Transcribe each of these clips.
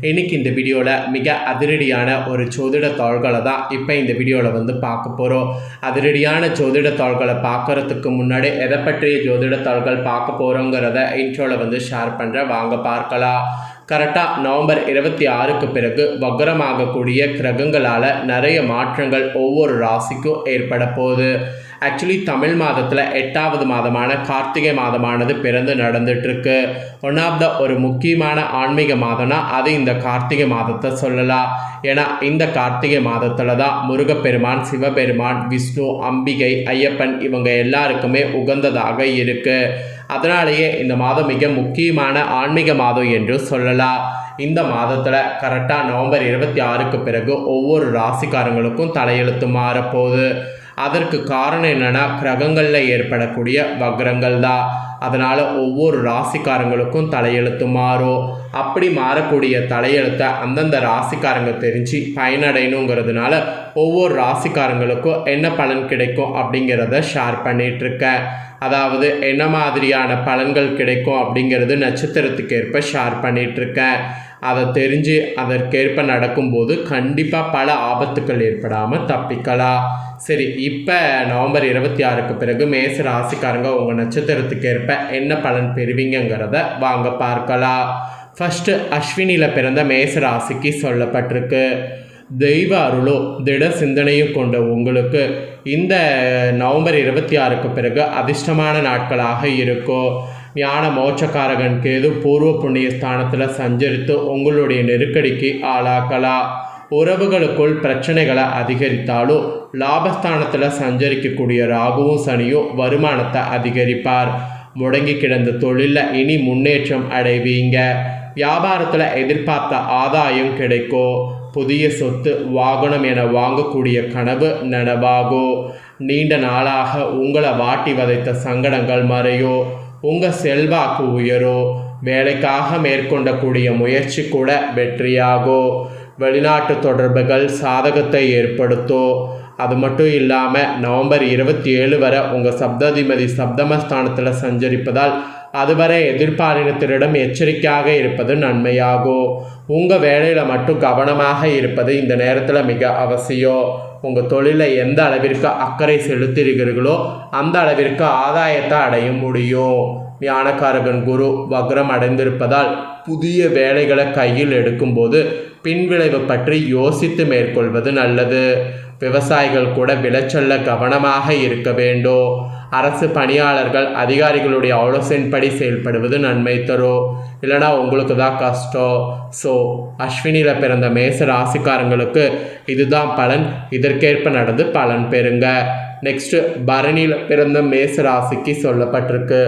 இன்னைக்கு இந்த வீடியோவில் மிக அதிரடியான ஒரு ஜோதிட தாள்களை தான் இப்போ இந்த வீடியோவில் வந்து பார்க்க போகிறோம் அதிரடியான ஜோதிட தாள்களை பார்க்கறதுக்கு முன்னாடி எதை பற்றிய ஜோதிட தாள்கள் பார்க்க போகிறோங்கிறத இன்ட்ரோவில் வந்து ஷேர் பண்ணுறேன் வாங்க பார்க்கலாம். கரெக்டாக நவம்பர் இருபத்தி ஆறுக்கு பிறகு வக்ரமாகக்கூடிய கிரகங்களால் நிறைய மாற்றங்கள் ஒவ்வொரு ராசிக்கும் ஏற்பட போகுது. ஆக்சுவலி தமிழ் மாதத்தில் எட்டாவது மாதமான கார்த்திகை மாதமானது பிறந்து நடந்துட்டுருக்கு. ஒன் ஆஃப் த ஒரு முக்கியமான ஆன்மீக மாதம்னா அது இந்த கார்த்திகை மாதத்தை சொல்லலாம். ஏன்னா இந்த கார்த்திகை மாதத்தில் தான் முருகப்பெருமான் சிவபெருமான் விஷ்ணு அம்பிகை ஐயப்பன் இவங்க எல்லாருக்குமே உகந்ததாக இருக்குது அதனாலேயே இந்த மாதம் மிக முக்கியமான ஆன்மீக மாதம் என்று சொல்லலாம். இந்த மாதத்தில் கரெக்டாக நவம்பர் இருபத்தி ஆறுக்கு பிறகு ஒவ்வொரு ராசிக்காரங்களுக்கும் தலையெழுத்து மாறப்போகுது. அதற்கு காரணம் என்னென்னா கிரகங்களில் ஏற்படக்கூடிய வக்ரங்கள் தான் அதனால் ஒவ்வொரு ராசிக்காரங்களுக்கும் தலையெழுத்து மாறும். அப்படி மாறக்கூடிய தலையெழுத்தை அந்தந்த ராசிக்காரங்க தெரிஞ்சு பயனடையணுங்கிறதுனால ஒவ்வொரு ராசிக்காரங்களுக்கும் என்ன பலன் கிடைக்கும் அப்படிங்கிறத ஷேர் பண்ணிகிட்ருக்கேன் அதாவது என்ன மாதிரியான பலன்கள் கிடைக்கும் அப்படிங்கிறது நட்சத்திரத்துக்கு ஏற்ப ஷேர் பண்ணிகிட்ருக்கேன் அதை தெரிஞ்சு அதற்கேற்ப நடக்கும்போது கண்டிப்பாக பல ஆபத்துக்கள் ஏற்படாமல் தப்பிக்கலாம். சரி இப்போ நவம்பர் இருபத்தி ஆறுக்கு பிறகு மேச ராசிக்காரங்க உங்கள் நட்சத்திரத்துக்கு ஏற்ப என்ன பலன் பெறுவீங்கிறத வாங்க பார்க்கலாம். ஃபஸ்ட்டு அஸ்வினியில் பிறந்த மேச ராசிக்கு சொல்லப்பட்டிருக்கு. தெய்வ அருளோ திட சிந்தனையும் கொண்ட உங்களுக்கு இந்த நவம்பர் இருபத்தி ஆறுக்கு பிறகு அதிர்ஷ்டமான நாட்களாக இருக்கும். ஞான மோட்சக்காரகன் கேது பூர்வ புண்ணிய ஸ்தானத்தில் சஞ்சரித்து உங்களுடைய நெருக்கடிக்கு ஆளாக்கலாம் உறவுகளுக்குள் பிரச்சனைகளை அதிகரித்தாலும் லாபஸ்தானத்தில் சஞ்சரிக்கக்கூடிய ராகுவும் சனியும் வருமானத்தை அதிகரிப்பார். முடங்கி கிடந்த தொழிலில் இனி முன்னேற்றம் அடைவீங்க. வியாபாரத்தில் எதிர்பார்த்த ஆதாயம் கிடைக்கும் புதிய சொத்து வாகனம் என வாங்கக்கூடிய கனவு நனவாகும் நீண்ட நாளாக உங்களை வாட்டி வதைத்த சங்கடங்கள் மறையோ. உங்கள் செல்வாக்கு உயரோ வேலைக்காக மேற்கொண்டக்கூடிய முயற்சி கூட வெற்றியாகும் வெளிநாட்டு தொடர்புகள் சாதகத்தை ஏற்படுத்தும் அது மட்டும் இல்லாமல் நவம்பர் இருபத்தி ஏழு வரை உங்கள் சப்தாதிபதி சப்தமஸ்தானத்தில் சஞ்சரிப்பதால் அதுவரை எதிர்பாலினத்தினிடம் எச்சரிக்கையாக இருப்பது நன்மையாகும் உங்கள் வேலையில் மட்டும் கவனமாக இருப்பது இந்த நேரத்தில் மிக அவசியம். உங்கள் தொழிலை எந்த அளவிற்கு அக்கறை செலுத்துகிறீர்களோ அந்த அளவிற்கு ஆதாயத்தை அடைய முடியும். ஞானக்காரகன் குரு வக்ரம் அடைந்திருப்பதால் புதிய வேலைகளை கையில் எடுக்கும்போது பின்விளைவு பற்றி யோசித்து மேற்கொள்வது நல்லது. விவசாயிகள் கூட விளைச்சல்ல கவனமாக இருக்க வேண்டும். அரசு பணியாளர்கள் அதிகாரிகளுடைய ஆலோசனைப்படி செயல்படுவது நன்மை தரும் இல்லைனா உங்களுக்கு தான் கஷ்டம். ஸோ அஸ்வினியில் பிறந்த மேச ராசிக்காரங்களுக்கு இதுதான் பலன். இதற்கேற்ப நடந்து பலன் பெறுங்க. நெக்ஸ்ட்டு பரணியில் பிறந்த மேச ராசிக்கு சொல்லப்பட்டிருக்கு.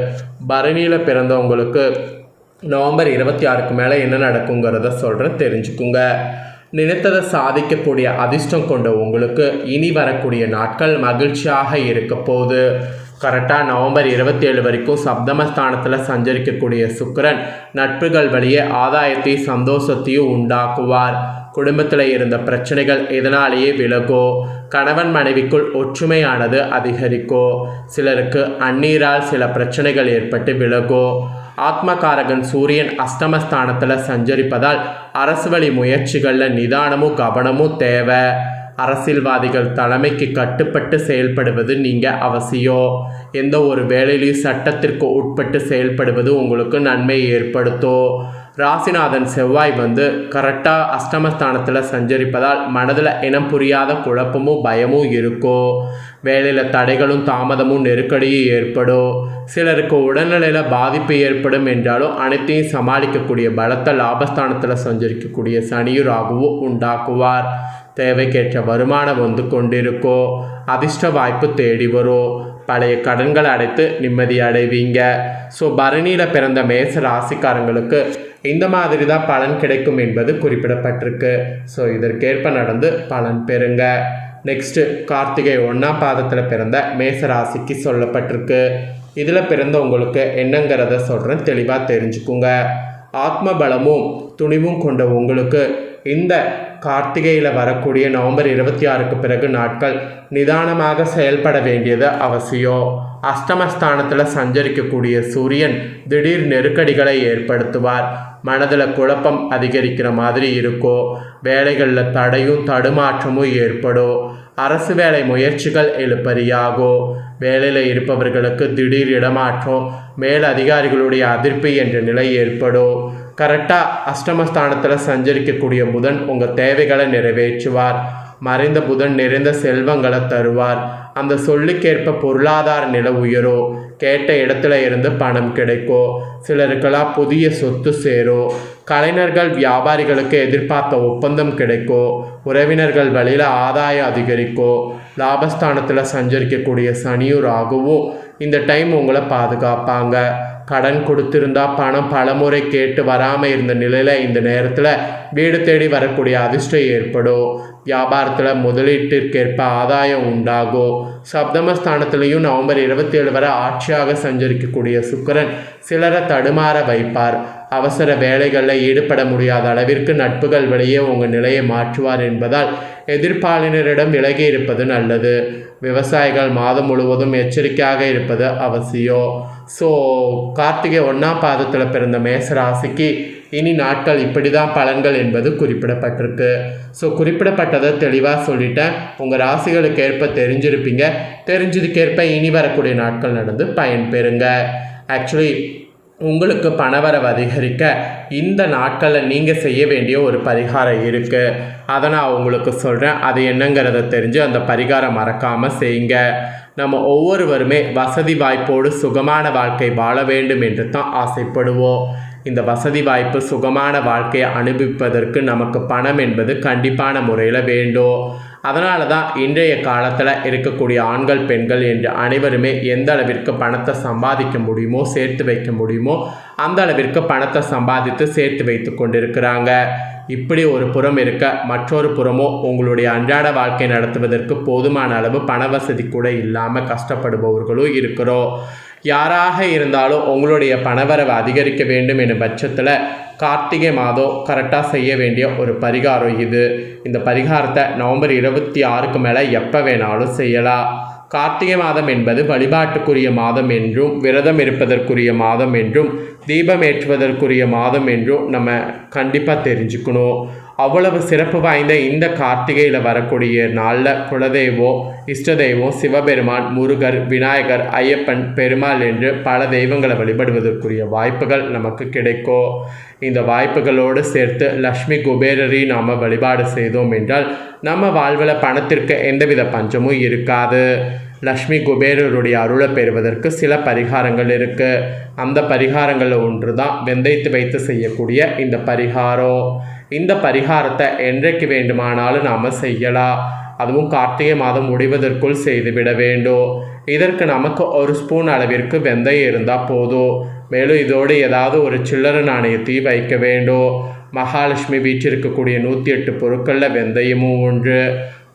பரணியில் பிறந்தவங்களுக்கு நவம்பர் இருபத்தி ஆறுக்கு மேலே என்ன நடக்குங்கிறத சொல்கிறேன் தெரிஞ்சுக்குங்க. நினைத்ததை சாதிக்கக்கூடிய அதிர்ஷ்டம் கொண்ட உங்களுக்கு இனி வரக்கூடிய நாட்கள் மகிழ்ச்சியாக இருக்க போது கரெக்டாக நவம்பர் இருபத்தி ஏழு வரைக்கும் சப்தமஸ்தானத்தில் சஞ்சரிக்கக்கூடிய சுக்கரன் நட்புகள் வழியே ஆதாயத்தையும் சந்தோஷத்தையும் உண்டாக்குவார். குடும்பத்தில் இருந்த பிரச்சனைகள் இதனாலேயே விலகோ கணவன் மனைவிக்குள் ஒற்றுமையானது அதிகரிக்கோ சிலருக்கு அந்நீரால் சில பிரச்சனைகள் ஏற்பட்டு விலகோ ஆத்மகாரகன் சூரியன் அஷ்டமஸ்தானத்தில் சஞ்சரிப்பதால் அரசு வழி முயற்சிகளில் நிதானமும் கவனமும் தேவை. அரசியல்வாதிகள் தலைமைக்கு கட்டுப்பட்டு செயல்படுவது நீங்கள் அவசியம். எந்த ஒரு வேலையிலையும் சட்டத்திற்கு உட்பட்டு செயல்படுவது உங்களுக்கு நன்மை ஏற்படுத்தும். ராசிநாதன் செவ்வாய் வந்து கரெக்டாக அஷ்டமஸ்தானத்தில் சஞ்சரிப்பதால் மனதில் இனம் புரியாத குழப்பமும் பயமும் இருக்கும் வேலையில் தடைகளும் தாமதமும் நெருக்கடியும் ஏற்படும். சிலருக்கு உடல்நிலையில் பாதிப்பு ஏற்படும் என்றாலும் அனைத்தையும் சமாளிக்கக்கூடிய பலத்த லாபஸ்தானத்தில் சஞ்சரிக்கக்கூடிய சனியும் ராகுவும் உண்டாக்குவார். தேவைக்கேற்ற வருமானம் வந்து கொண்டிருக்கோ அதிர்ஷ்ட வாய்ப்பு தேடி வரும் பழைய கடன்களை அடைத்து நிம்மதி அடைவீங்க. ஸோ பரணியில் பிறந்த மேச ராசிக்காரங்களுக்கு இந்த மாதிரி தான் பலன் கிடைக்கும் என்பது குறிப்பிடப்பட்டிருக்கு. ஸோ இதற்கேற்ப நடந்து பலன் பெறுங்க. நெக்ஸ்ட்டு கார்த்திகை ஒன்றாம் பாதத்தில் பிறந்த மேச ராசிக்கு சொல்லப்பட்டிருக்கு. இதில் பிறந்த உங்களுக்கு என்னங்கிறத சொல்கிறேன் தெளிவாக தெரிஞ்சுக்குங்க. ஆத்ம பலமும் துணிவும் கொண்ட உங்களுக்கு இந்த கார்த்திகையில் வரக்கூடிய நவம்பர் இருபத்தி ஆறுக்கு பிறகு நாட்கள் நிதானமாக செயல்பட வேண்டியது அவசியம். அஷ்டமஸ்தானத்தில் சஞ்சரிக்கக்கூடிய சூரியன் திடீர் நெருக்கடிகளை ஏற்படுத்துவார். மனதில் குழப்பம் அதிகரிக்கிற மாதிரி இருக்கும். வேலைகளில் தடையும் தடுமாற்றமும் ஏற்படும். அரசு வேலை முயற்சிகள் எழுப்பறியாகும். வேலையில் இருப்பவர்களுக்கு திடீர் இடமாற்றம் மேல் அதிகாரிகளுடைய அதிருப்தி என்ற நிலை ஏற்படும். கரெக்டாக அஷ்டமஸ்தானத்தில் சஞ்சரிக்கக்கூடிய புதன் உங்கள் தேவைகளை நிறைவேற்றுவார். மறைந்த புதன் நிறைந்த செல்வங்களை தருவார். அந்த சொல்லுக்கேற்ப பொருளாதார நிலை உயரும் கேட்ட இடத்துல இருந்து பணம் கிடைக்கும் சிலருக்கெல்லாம் புதிய சொத்து சேரும் கலைஞர்கள் வியாபாரிகளுக்கு எதிர்பார்த்த ஒப்பந்தம் கிடைக்கும் உறவினர்கள் வழியில் ஆதாயம் அதிகரிக்கும் லாபஸ்தானத்தில் சஞ்சரிக்கக்கூடிய சனியும் ராகுவும் இந்த டைம் உங்களை பாதுகாப்பாங்க. கடன் கொடுத்திருந்தா பணம் பலமுறை கேட்டு வராமல் இருந்த நிலையில் இந்த நேரத்தில் வீடு தேடி வரக்கூடிய அதிர்ஷ்டம் ஏற்படும். வியாபாரத்தில் முதலீட்டிற்கேற்ப ஆதாயம் உண்டாகும். சப்தமஸ்தானத்திலையும் நவம்பர் இருபத்தி ஏழு வரை ஆட்சியாக சஞ்சரிக்கக்கூடிய சுக்கரன் சிலரை தடுமாற வைப்பார். அவசர வேலைகளில் ஈடுபட முடியாத அளவிற்கு நட்புகள் வழியே உங்கள் நிலையை மாற்றுவார் என்பதால் எதிர்ப்பாளினரிடம் விலகி இருப்பது நல்லது. விவசாயிகள் மாதம் முழுவதும் எச்சரிக்கையாக இருப்பது அவசியம். ஸோ கார்த்திகை ஒன்றாம் பாதத்தில் பிறந்த மேச ராசிக்கு இனி நாட்கள் இப்படி தான் பலன்கள் என்பது குறிப்பிடப்பட்டிருக்கு. ஸோ குறிப்பிடப்பட்டதை தெளிவாக சொல்லிட்டேன். உங்கள் ராசிகளுக்கு ஏற்ப தெரிஞ்சிருப்பீங்க. தெரிஞ்சதுக்கேற்ப இனி வரக்கூடிய நாட்கள் நடந்து பயன்பெறுங்க ஆக்சுவலி உங்களுக்கு பணவரவு அதிகரிக்க இந்த நாட்களில் நீங்கள் செய்ய வேண்டிய ஒரு பரிகாரம் இருக்குது அதை நான் உங்களுக்கு சொல்கிறேன் அது என்னங்கிறத தெரிஞ்சு அந்த பரிகாரம் மறக்காமல் செய்யுங்க. நம்ம ஒவ்வொருவருமே வசதி வாய்ப்போடு சுகமான வாழ்க்கை வாழ வேண்டும் என்று தான் ஆசைப்படுவோம். இந்த வசதி வாய்ப்பு சுகமான வாழ்க்கையை அனுபவிப்பதற்கு நமக்கு பணம் என்பது கண்டிப்பான முறையில் வேண்டும். அதனால தான் இன்றைய காலத்தில் இருக்கக்கூடிய ஆண்கள் பெண்கள் என்று அனைவருமே எந்த அளவிற்கு பணத்தை சம்பாதிக்க முடியுமோ சேர்த்து வைக்க முடியுமோ அந்த அளவிற்கு பணத்தை சம்பாதித்து சேர்த்து வைத்து கொண்டிருக்கிறாங்க. இப்படி ஒரு புறம் இருக்க மற்றொரு புறமோ உங்களுடைய அன்றாட வாழ்க்கை நடத்துவதற்கு போதுமான அளவு பண வசதி கூட இல்லாமல் கஷ்டப்படுபவர்களும் இருக்கிறோம். யாராக இருந்தாலும் உங்களுடைய பணவரவு அதிகரிக்க வேண்டும் எனும் பட்சத்தில் கார்த்திகை மாதம் கரெக்டாக செய்ய வேண்டிய ஒரு பரிகாரம் இது. இந்த பரிகாரத்தை நவம்பர் இருபத்தி ஆறுக்கு மேலே எப்போ வேணாலும் செய்யலாம். கார்த்திகை மாதம் என்பது வழிபாட்டுக்குரிய மாதம் என்றும் விரதம் இருப்பதற்குரிய மாதம் என்றும் தீபம் ஏற்றுவதற்குரிய மாதம் என்றும் நம்ம கண்டிப்பாக தெரிஞ்சுக்கணும். அவ்வளவு சிறப்பு வாய்ந்த இந்த கார்த்திகையில் வரக்கூடிய நாளில் குலதெய்வம் இஷ்ட தெய்வம் சிவபெருமான் முருகர் விநாயகர் ஐயப்பன் பெருமாள் என்று பல தெய்வங்களை வழிபடுவதற்குரிய வாய்ப்புகள் நமக்கு கிடைக்கும். இந்த வாய்ப்புகளோடு சேர்த்து லக்ஷ்மி குபேரரை நாம் வழிபாடு செய்தோம் என்றால் நம்ம வாழ்வில் பணத்திற்கு எந்தவித பஞ்சமும் இருக்காது. லக்ஷ்மி குபேரருடைய அருளை பெறுவதற்கு சில பரிகாரங்கள் இருக்குது அந்த பரிகாரங்களில் ஒன்று தான் வெந்தயத்து வைத்து செய்யக்கூடிய இந்த பரிகாரம். இந்த பரிகாரத்தை என்றைக்கு வேண்டுமானாலும் நாம் செய்யலாம். அதுவும் கார்த்திகை மாதம் முடிவதற்குள் செய்துவிட வேண்டும். இதற்கு நமக்கு ஒரு ஸ்பூன் அளவிற்கு வெந்தயம் இருந்தால் போதும். மேலும் இதோடு ஏதாவது ஒரு சில்லறை நாணயத்தையும் வைக்க வேண்டும். மகாலட்சுமி வீற்றிருக்கக்கூடிய நூற்றி எட்டு பொருட்களில் வெந்தயமும் ஒன்று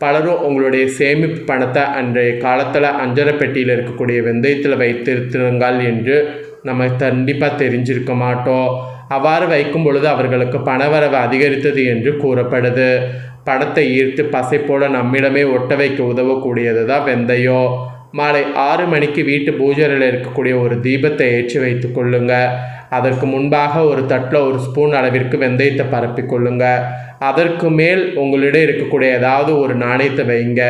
பலரும் உங்களுடைய சேமிப்பு பணத்தை அன்றைய காலத்தில் அஞ்சரை பெட்டியில் இருக்கக்கூடிய வெந்தயத்தில் வைத்திருத்திருங்கள் என்று நம்ம கண்டிப்பாக தெரிஞ்சிருக்க மாட்டோம். அவ்வாறு வைக்கும் பொழுது அவர்களுக்கு பணவரவு அதிகரித்தது என்று கூறப்படுது. பணத்தை ஈர்த்து பசை போல நம்மிடமே ஒட்ட வைக்க உதவக்கூடியது தான் வெந்தயம் மாலை ஆறு மணிக்கு வீட்டு பூஜையில் இருக்கக்கூடிய ஒரு தீபத்தை ஏற்றி வைத்து கொள்ளுங்க. அதற்கு முன்பாக ஒரு தட்டில் ஒரு ஸ்பூன் அளவிற்கு வெந்தயத்தை பரப்பி கொள்ளுங்க. அதற்கு மேல் உங்களிடம் இருக்கக்கூடிய ஏதாவது ஒரு நாணயத்தை வைங்க.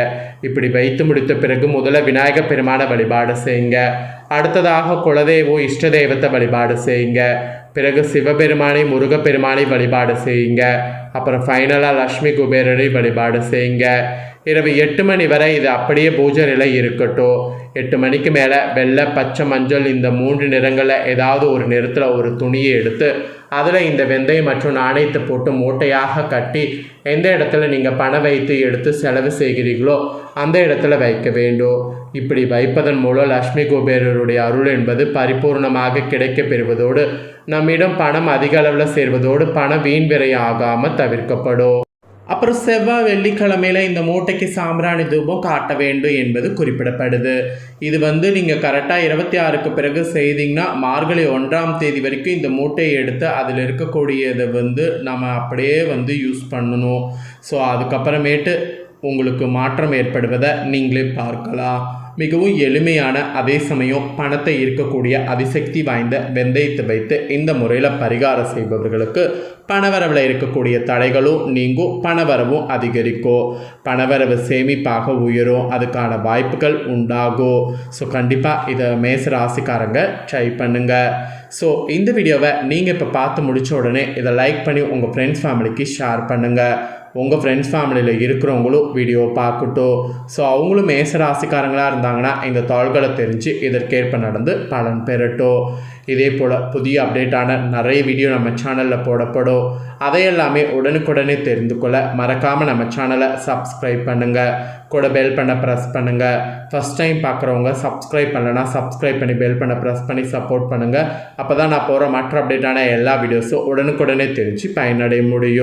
இப்படி வைத்து முடித்த பிறகு முதல்ல விநாயகர் பெருமான வழிபாடு செய்யுங்க. அடுத்ததாக குலதெய்வம் இஷ்ட தெய்வத்தை வழிபாடு செய்யுங்க. பிறகு சிவபெருமானை முருகப்பெருமானை வழிபாடு செய்யுங்க. அப்புறம் ஃபைனலாக லக்ஷ்மி குபேரரை வழிபாடு செய்யுங்க. இரவு எட்டு மணி வரை இது அப்படியே பூஜை நிலை இருக்கட்டும். எட்டு மணிக்கு மேலே வெள்ளை பச்சை மஞ்சள் இந்த மூன்று நிறங்களில் ஏதாவது ஒரு நிறத்தில் ஒரு துணியை எடுத்து அதில் இந்த வெந்தயம் மற்றும் நாணயத்தை போட்டு மூட்டையாக கட்டி எந்த இடத்துல நீங்கள் பணம் வைத்து எடுத்து செலவு செய்கிறீர்களோ அந்த இடத்துல வைக்க வேண்டும். இப்படி வைப்பதன் மூலம் லக்ஷ்மி குபேரருடைய அருள் என்பது பரிபூர்ணமாக கிடைக்கப் பெறுவதோடு நம்மிடம் பணம் அதிக அளவில் சேர்வதோடு பணம் வீண் விரை ஆகாமல் தவிர்க்கப்படும். அப்புறம் செவ்வாய் வெள்ளிக்கிழமையில இந்த மூட்டைக்கு சாம்பிராணி தூபம் காட்ட வேண்டும் என்பது குறிப்பிடப்படுது. இது வந்து நீங்கள் கரெக்டாக இருபத்தி ஆறுக்கு பிறகு செய்தீங்கன்னா மார்கழி ஒன்றாம் தேதி வரைக்கும் இந்த மூட்டையை எடுத்து அதில் இருக்கக்கூடியதை வந்து நம்ம அப்படியே வந்து யூஸ் பண்ணணும். ஸோ அதுக்கப்புறமேட்டு உங்களுக்கு மாற்றம் ஏற்படுவதை நீங்களே பார்க்கலாம். மிகவும் எளிமையான அதே சமயம் பணத்தை இருக்கக்கூடிய அதிசக்தி வாய்ந்த வெந்தயத்தை வைத்து இந்த முறையில் பரிகாரம் செய்பவர்களுக்கு பணவரவில் இருக்கக்கூடிய தடைகளும் நீங்கும் பணவரவும் அதிகரிக்கும். பணவரவு சேமிப்பாக உயரும் அதுக்கான வாய்ப்புகள் உண்டாகும். ஸோ கண்டிப்பாக இதை மேச ராசிக்காரங்க ட்ரை பண்ணுங்கள் ஸோ இந்த வீடியோவை நீங்கள் இப்போ பார்த்து முடித்த உடனே இதை லைக் பண்ணி உங்கள் ஃப்ரெண்ட்ஸ் ஃபேமிலிக்கு ஷேர் பண்ணுங்கள் உங்கள் ஃப்ரெண்ட்ஸ் ஃபேமிலியில் இருக்கிறவங்களும் வீடியோ பார்க்கட்டும். ஸோ அவங்களும் மேச ராசிக்காரங்களாக இருந்தாங்கன்னா இந்த தாள்களை தெரிஞ்சு இதற்கேற்ப நடந்து பலன் பெறட்டும். இதே போல் புதிய அப்டேட்டான நிறைய வீடியோ நம்ம சேனலில் போடப்படும். அதையெல்லாமே உடனுக்குடனே தெரிந்து கொள்ள மறக்காமல் நம்ம சேனலை சப்ஸ்கிரைப் பண்ணுங்கள் கூட பெல் பண்ண ப்ரெஸ் பண்ணுங்கள் ஃபஸ்ட் டைம் பார்க்குறவங்க சப்ஸ்கிரைப் பண்ணலன்னா சப்ஸ்கிரைப் பண்ணி பெல் பண்ண ப்ரெஸ் பண்ணி சப்போர்ட் பண்ணுங்கள் அப்போ தான் நான் போகிற மற்ற அப்டேட்டான எல்லா வீடியோஸும் உடனுக்குடனே தெரிஞ்சு பயனடைய முடியும்.